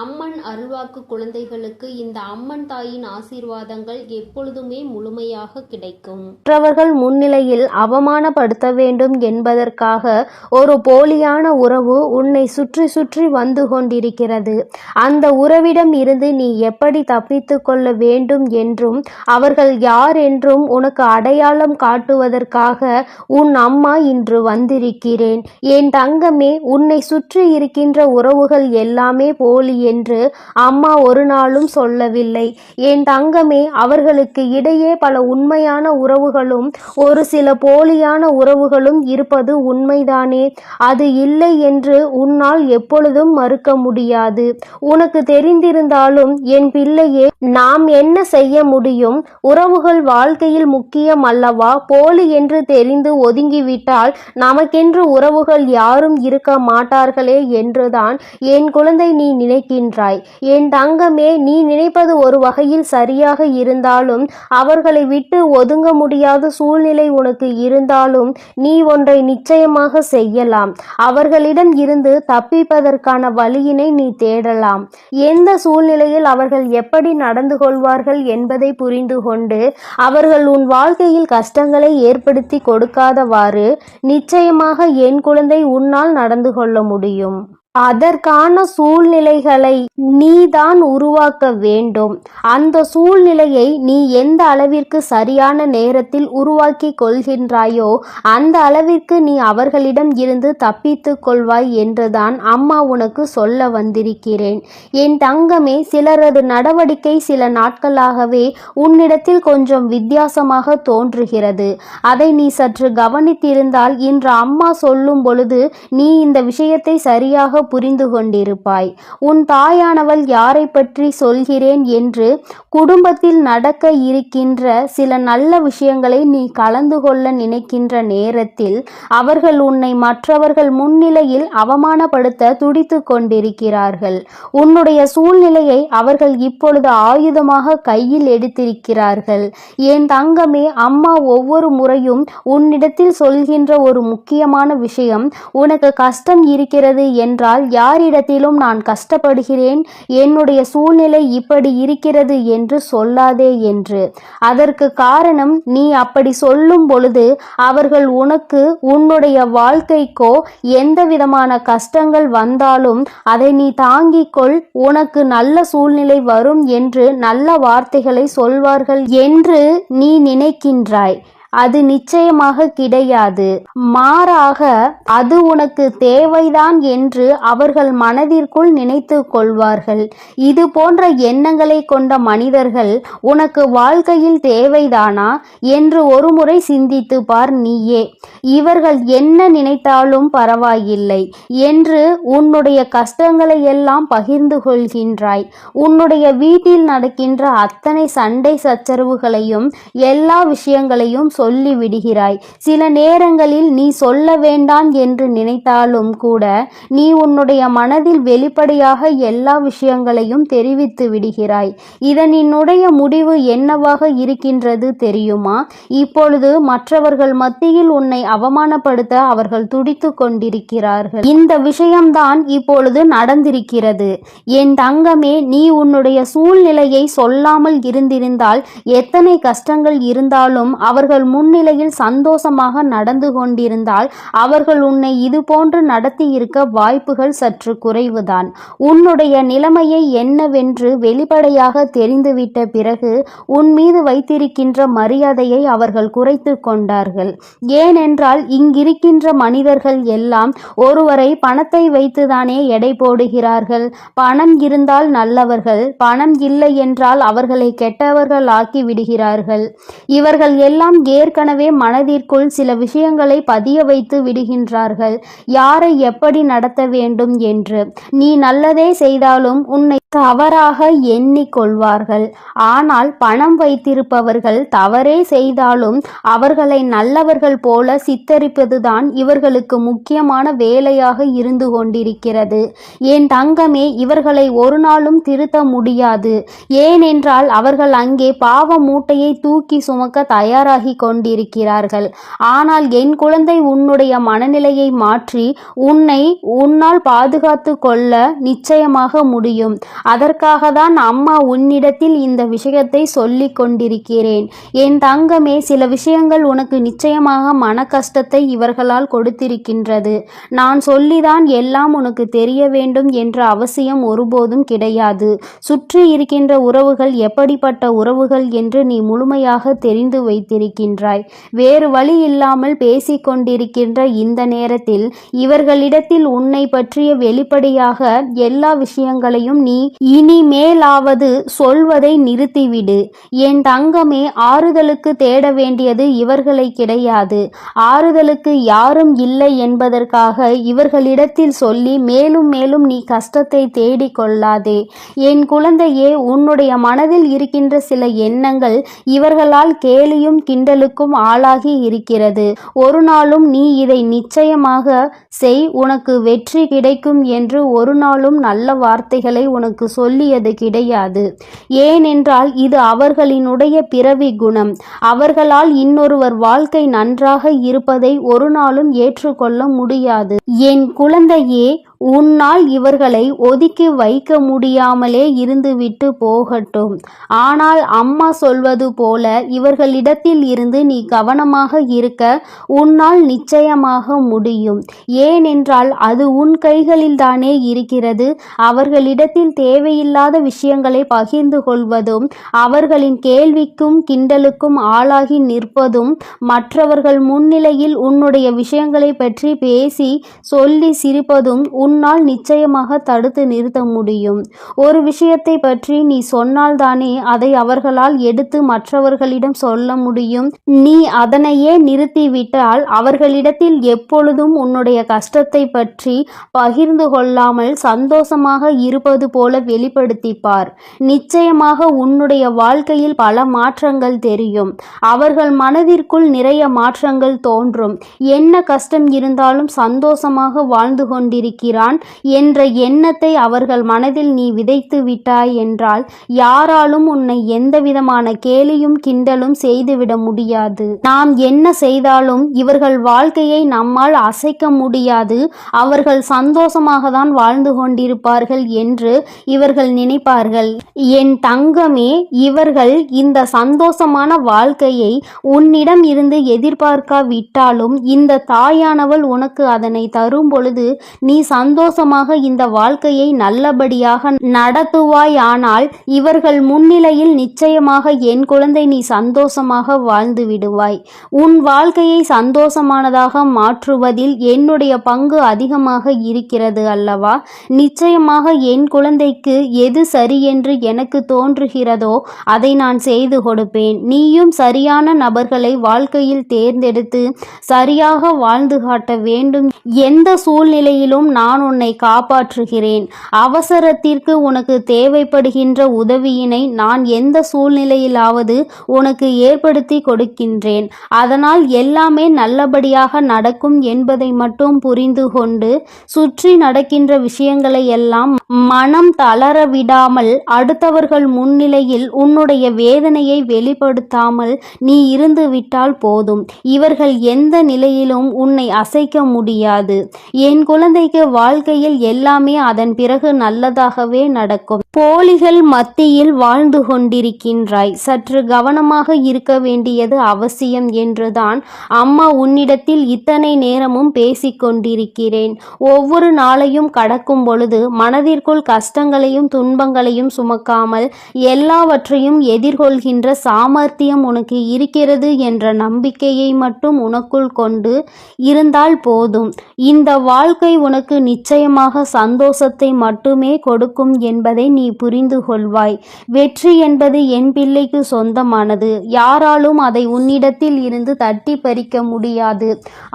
அம்மன் அருள்வாக்கு குழந்தைகளுக்கு இந்த அம்மன் தாயின் ஆசீர்வாதங்கள் எப்பொழுதுமே முழுமையாக கிடைக்கும். மற்றவர்கள் முன்னிலையில் அவமானப்படுத்த வேண்டும் என்பதற்காக ஒரு போலியான உறவு உன்னை சுற்றி சுற்றி வந்து கொண்டிருக்கிறது. அந்த உறவிடம் இருந்து நீ எப்படி தப்பித்து கொள்ள வேண்டும் என்றும் அவர்கள் யார் என்றும் உனக்கு அடையாளம் காட்டுவதற்காக உன் அம்மா இன்று வந்திருக்கிறேன். என் தங்கமே உன்னை சுற்றி இருக்கின்ற உறவுகள் எல்லாமே போலி என்று அம்மா ஒரு நாளும் சொல்லவில்லை. என் தங்கமே அவர்களுக்கு இடையே பல உண்மையான உறவுகளும் ஒரு சில போலியான உறவுகளும் இருப்பது உண்மைதானே? அது இல்லை என்று உன்னால் எப்பொழுதும் மறுக்க முடியாது. உனக்கு தெரிந்திருந்தாலும் என் பிள்ளையே நாம் என்ன செய்ய முடியும்? உறவுகள் வாழ்க்கையில் முக்கியம் அல்லவா? போலி என்று தெரிந்து ஒதுங்கிவிட்டால் நமக்கென்று உறவுகள் யாரும் இருக்க மாட்டார்களே என்றுதான் என் குழந்தை நீ நினைக்க நினைக்கின்றாய். என் தங்கமே நீ நினைப்பது ஒரு வகையில் சரியாக இருந்தாலும் அவர்களை விட்டு ஒதுங்க முடியாத சூழ்நிலை உனக்கு இருந்தாலும் நீ ஒன்றை நிச்சயமாக செய்யலாம். அவர்களிடம் இருந்து தப்பிப்பதற்கான வழியினை நீ தேடலாம். எந்த சூழ்நிலையில் அவர்கள் எப்படி நடந்து கொள்வார்கள் என்பதை புரிந்து கொண்டு அவர்கள் உன் வாழ்க்கையில் கஷ்டங்களை ஏற்படுத்தி கொடுக்காதவாறு நிச்சயமாக என் குழந்தை உன்னால் நடந்து கொள்ள முடியும். அதற்கான சூழ்நிலைகளை நீதான் உருவாக்க வேண்டும். அந்த சூழ்நிலையை நீ எந்த அளவிற்கு சரியான நேரத்தில் உருவாக்கி கொள்கின்றாயோ அந்த அளவிற்கு நீ அவர்களிடம் இருந்து தப்பித்து கொள்வாய் என்றுதான் அம்மா உனக்கு சொல்ல வந்திருக்கிறேன். என் தங்கமே சிலரது நடவடிக்கை சில நாட்களாகவே உன்னிடத்தில் கொஞ்சம் வித்தியாசமாக தோன்றுகிறது. அதை நீ சற்று கவனித்திருந்தால் இன்று அம்மா சொல்லும் பொழுது நீ இந்த விஷயத்தை சரியாக புரிந்து கொண்டிருப்பாய் உன் தாயானவள் யாரை பற்றி சொல்கிறேன் என்று குடும்பத்தில் நடக்க இருக்கின்ற சில நல்ல விஷயங்களை நீ கலந்து கொள்ள நினைக்கின்ற நேரத்தில் அவர்கள் உன்னை மற்றவர்கள் முன்னிலையில் அவமானப்படுத்த துடித்து கொண்டிருக்கிறார்கள். உன்னுடைய சூழ்நிலையை அவர்கள் இப்பொழுது ஆயுதமாக கையில் எடுத்திருக்கிறார்கள். என் தங்கமே அம்மா ஒவ்வொரு முறையும் உன்னிடத்தில் சொல்கின்ற ஒரு முக்கியமான விஷயம் உனக்கு கஷ்டம் இருக்கிறது என்றால் யாரிடத்திலும் நான் கஷ்டப்படுகிறேன். என்னுடைய சூழ்நிலை இப்படி இருக்கிறது என்று சொல்லாதே என்று. அதற்கு காரணம் நீ அப்படி சொல்லும் பொழுது அவர்கள் உனக்கு உன்னுடைய வாழ்க்கைக்கோ எந்த விதமான கஷ்டங்கள் வந்தாலும் அதை நீ தாங்கிக்கொள். உனக்கு நல்ல சூழ்நிலை வரும் என்று நல்ல வார்த்தைகளை சொல்வார்கள் என்று நீ நினைக்கின்றாய். அது நிச்சயமாக கிடையாது. மாறாக அது உனக்கு தேவைதான் என்று அவர்கள் மனதிற்குள் நினைத்து கொள்வார்கள். இது போன்ற எண்ணங்களை கொண்ட மனிதர்கள் உனக்கு வாழ்க்கையில் தேவைதானா என்று ஒருமுறை சிந்தித்து பார் நீயே இவர்கள் என்ன நினைத்தாலும் பரவாயில்லை என்று உன்னுடைய கஷ்டங்களை எல்லாம் பகிர்ந்து கொள்கின்றாய். உன்னுடைய வீட்டில் நடக்கின்ற அத்தனை சண்டை சச்சரவுகளையும் எல்லா விஷயங்களையும் சொல்லி விடுகிறாய் சில நேரங்களில் நீ சொல்ல வேண்டாம் என்று நினைத்தாலும் கூட நீ உன்னுடைய மனதில் வெளிப்படையாக எல்லா விஷயங்களையும் தெரிவித்து விடுகிறாய். இதனினுடைய முடிவு என்னவாக இருக்கின்றது தெரியுமா? இப்பொழுது மற்றவர்கள் மத்தியில் உன்னை அவமானப்படுத்த அவர்கள் துடித்து கொண்டிருக்கிறார்கள். இந்த விஷயம்தான் இப்பொழுது நடந்திருக்கிறது. என் தங்கமே நீ உன்னுடைய சூழ்நிலையை சொல்லாமல் இருந்திருந்தால் எத்தனை கஷ்டங்கள் இருந்தாலும் அவர்கள் முன்னிலையில் சந்தோஷமாக நடந்து கொண்டிருந்தால் அவர்கள் உன்னை இது போன்று நடத்தி இருக்க வாய்ப்புகள் சற்று குறைவுதான். உன்னுடைய நிலைமையை என்னவென்று வெளிப்படையாக தெரிந்துவிட்ட பிறகு உன் மீது வைத்திருக்கின்ற மரியாதையை அவர்கள் குறைத்து கொண்டார்கள். ஏனென்றால் இங்கிருக்கின்ற மனிதர்கள் எல்லாம் ஒருவரை பணத்தை வைத்துதானே எடை போடுகிறார்கள். பணம் இருந்தால் நல்லவர்கள் பணம் இல்லை என்றால் அவர்களை கெட்டவர்கள் ஆக்கி விடுகிறார்கள். இவர்கள் எல்லாம் ஏற்கனவே மனதிற்குள் சில விஷயங்களை பதிய வைத்து விடுகின்றார்கள். யாரை எப்படி நடத்த வேண்டும் என்று? நீ நல்லதே செய்தாலும் உன்னை தவறாக எண்ணிக்கொள்வார்கள். ஆனால் பணம் வைத்திருப்பவர்கள் தவறே செய்தாலும் அவர்களை நல்லவர்கள் போல சித்தரிப்பதுதான் இவர்களுக்கு முக்கியமான வேலையாக இருந்து கொண்டிருக்கிறது. என் தங்கமே இவர்களை ஒரு நாளும் திருத்த முடியாது. ஏனென்றால் அவர்கள் அங்கே பாவ மூட்டையை தூக்கி சுமக்க தயாராகி கொண்டிருக்கிறார்கள். ஆனால் என் குழந்தை உன்னுடைய மனநிலையை மாற்றி உன்னை உன்னால் பாதுகாத்து கொள்ள நிச்சயமாக முடியும். அதற்காக தான் அம்மா உன்னிடத்தில் இந்த விஷயத்தை சொல்லி கொண்டிருக்கிறேன். என் தங்கமே சில விஷயங்கள் உனக்கு நிச்சயமாக மன கஷ்டத்தை இவர்களால் கொடுத்திருக்கின்றது. நான் சொல்லிதான் எல்லாம் உனக்கு தெரிய வேண்டும் என்ற அவசியம் ஒருபோதும் கிடையாது. சுற்றி இருக்கின்ற உறவுகள் எப்படிப்பட்ட உறவுகள் என்று நீ முழுமையாக தெரிந்து வைத்திருக்கின்றாய். வேறு வழி இல்லாமல் பேசிக்கொண்டிருக்கின்ற இந்த நேரத்தில் இவர்களிடத்தில் உன்னை பற்றிய வெளிப்படையாக எல்லா விஷயங்களையும் நீ இனிமேலாவது சொல்வதை நிறுத்திவிடு. என் தங்கமே ஆறுதலுக்கு தேட வேண்டியது இவர்களை கிடையாது. ஆறுதலுக்கு யாரும் இல்லை என்பதற்காக இவர்களிடத்தில் சொல்லி மேலும் மேலும் நீ கஷ்டத்தை தேடிக் கொள்ளாதே. என் குழந்தையே உன்னுடைய மனதில் இருக்கின்ற சில எண்ணங்கள் இவர்களால் கேலியும் கிண்டலுக்கும் ஆளாகி இருக்கிறது. ஒரு நாளும் நீ இதை நிச்சயமாக செய் உனக்கு வெற்றி கிடைக்கும் என்று ஒரு நாளும் நல்ல வார்த்தைகளை உனக்கு சொல்லியது கிடையாது. ஏனென்றால் இது அவர்களினுடைய பிறவி குணம். அவர்களால் இன்னொருவர் வாழ்க்கை நன்றாக இருப்பதை ஒரு நாளும் ஏற்றுக்கொள்ள முடியாது. என் குழந்தையே உன்னால் இவர்களை ஒதுக்கி வைக்க முடியாமலே இருந்துவிட்டு போகட்டும். ஆனால் அம்மா சொல்வது போல இவர்களிடத்தில் இருந்து நீ கவனமாக இருக்க உன்னால் நிச்சயமாக முடியும். ஏனென்றால் அது உன் கைகளில்தானே இருக்கிறது. அவர்களிடத்தில் தேவையில்லாத விஷயங்களை பகிர்ந்து கொள்வதும் அவர்களின் கேள்விக்கும் கிண்டலுக்கும் ஆளாகி நிற்பதும் மற்றவர்கள் முன்னிலையில் உன்னுடைய விஷயங்களை பற்றி பேசி சொல்லி சிரிப்பதும் உன் உன்னால் நிச்சயமாக தடுத்து நிறுத்த முடியும். ஒரு விஷயத்தை பற்றி நீ சொன்னால்தானே அதை அவர்களால் எடுத்து மற்றவர்களிடம் சொல்ல முடியும். நீ அதனையே நிறுத்திவிட்டால் அவர்களிடத்தில் எப்பொழுதும் உன்னுடைய கஷ்டத்தை பற்றி பகிர்ந்து கொள்ளாமல் சந்தோஷமாக இருப்பது போல வெளிப்படுத்திப்பார். நிச்சயமாக உன்னுடைய வாழ்க்கையில் பல மாற்றங்கள் தெரியும். அவர்கள் மனதிற்குள் நிறைய மாற்றங்கள் தோன்றும். என்ன கஷ்டம் இருந்தாலும் சந்தோஷமாக வாழ்ந்து கொண்டிருக்கிறார் கொண்டிருக்கிறான் என்ற எண்ணத்தை அவர்கள் மனதில் நீ விதைத்து விட்டாய் என்றால் யாராலும் உன்னை எந்தவிதமான கேலியும் கிண்டலும் செய்துவிட முடியாது. நாம் என்ன செய்தாலும் இவர்கள் வாழ்க்கையை நம்மால் அசைக்க முடியாது. அவர்கள் சந்தோஷமாக தான் வாழ்ந்து கொண்டிருப்பார்கள் என்று இவர்கள் நினைப்பார்கள். என் தங்கமே இவர்கள் இந்த சந்தோஷமான வாழ்க்கையை உன்னிடம் இருந்து எதிர்பார்க்காவிட்டாலும் இந்த தாயானவள் உனக்கு அதனை தரும் பொழுது நீ சந்தோஷமாக இந்த வாழ்க்கையை நல்லபடியாக நடத்துவாய் ஆனால் இவர்கள் முன்னிலையில் நிச்சயமாக என் குழந்தை நீ சந்தோஷமாக வாழ்ந்து விடுவாய். உன் வாழ்க்கையை சந்தோஷமானதாக மாற்றுவதில் என்னுடைய பங்கு அதிகமாக இருக்கிறது அல்லவா? நிச்சயமாக என் குழந்தைக்கு எது சரி என்று எனக்கு தோன்றுகிறதோ அதை நான் செய்து கொடுப்பேன். நீயும் சரியான நபர்களை வாழ்க்கையில் தேர்ந்தெடுத்து சரியாக வாழ்ந்து காட்ட வேண்டும். எந்த சூழ்நிலையிலும் நான் உன்னை காப்பாற்றுகிறேன். அவசரத்திற்கு உனக்கு தேவைப்படுகின்ற உதவியினை நான் எந்த சூழ்நிலையிலாவது உனக்கு ஏற்படுத்தி கொடுக்கின்றேன். அதனால் எல்லாமே நல்லபடியாக நடக்கும் என்பதை மட்டும் புரிந்து கொண்டு சுற்றி நடக்கின்ற விஷயங்களை எல்லாம் மனம் தளர விடாமல் அடுத்தவர்கள் முன்னிலையில் உன்னுடைய வேதனையை வெளிப்படுத்தாமல் நீ இருந்து விட்டால் போதும். இவர்கள் எந்த நிலையிலும் உன்னை அசைக்க முடியாது. என் குழந்தைக்கு வாழ்க்கையில் எல்லாமே அதன் பிறகு நல்லதாகவே நடக்கும். போலிகள் மத்தியில் வாழ்ந்து கொண்டிருக்கின்றாய். சற்று கவனமாக இருக்க வேண்டியது அவசியம் என்றுதான் அம்மா உன்னிடத்தில் இத்தனை நேரமும் பேசிக் கொண்டிருக்கிறேன். ஒவ்வொரு நாளையும் கடக்கும் பொழுது மனதிற்குள் கஷ்டங்களையும் துன்பங்களையும் சுமக்காமல் எல்லாவற்றையும் எதிர்கொள்கின்ற சாமர்த்தியம் உனக்கு இருக்கிறது என்ற நம்பிக்கையை மட்டும் உனக்குள் கொண்டு இருந்தால் போதும். இந்த வாழ்க்கை உனக்கு நிச்சயமாக சந்தோஷத்தை மட்டுமே கொடுக்கும் என்பதை நீ புரிந்து கொள்வாய். வெற்றி என்பது என் பிள்ளைக்கு சொந்தமானது. யாராலும் அதை உன்னிடத்தில் இருந்து தட்டி பறிக்க முடியாது.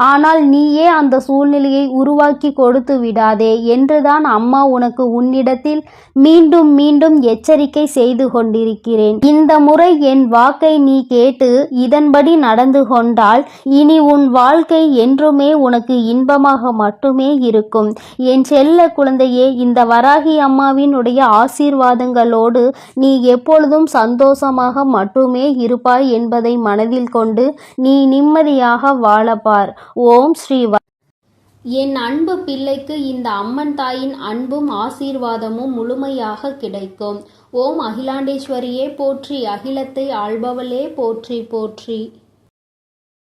ஆனால் நீயே அந்த சூழ்நிலையை உருவாக்கி கொடுத்து விடாதே என்றுதான் அம்மா உனக்கு உன்னிடத்தில் மீண்டும் மீண்டும் எச்சரிக்கை செய்து கொண்டிருக்கிறேன். இந்த முறை என் வாக்கை நீ கேட்டு இதன்படி நடந்து கொண்டால் இனி உன் வாழ்க்கை என்றுமே உனக்கு இன்பமாக மட்டுமே இருக்கும். என் செல்ல குழந்தையே இந்த வராகி அம்மாவினுடைய ஆசீர்வாதங்களோடு நீ எப்பொழுதும் சந்தோஷமாக மட்டுமே இருப்பாய் என்பதை மனதில் கொண்டு நீ நிம்மதியாக வாழப்பார். ஓம் ஸ்ரீ என் அன்பு பிள்ளைக்கு இந்த அம்மன் தாயின் அன்பும் ஆசீர்வாதமும் முழுமையாக கிடைக்கும். ஓம் அகிலாண்டேஸ்வரியே போற்றி அகிலத்தை ஆள்பவளே போற்றி போற்றி.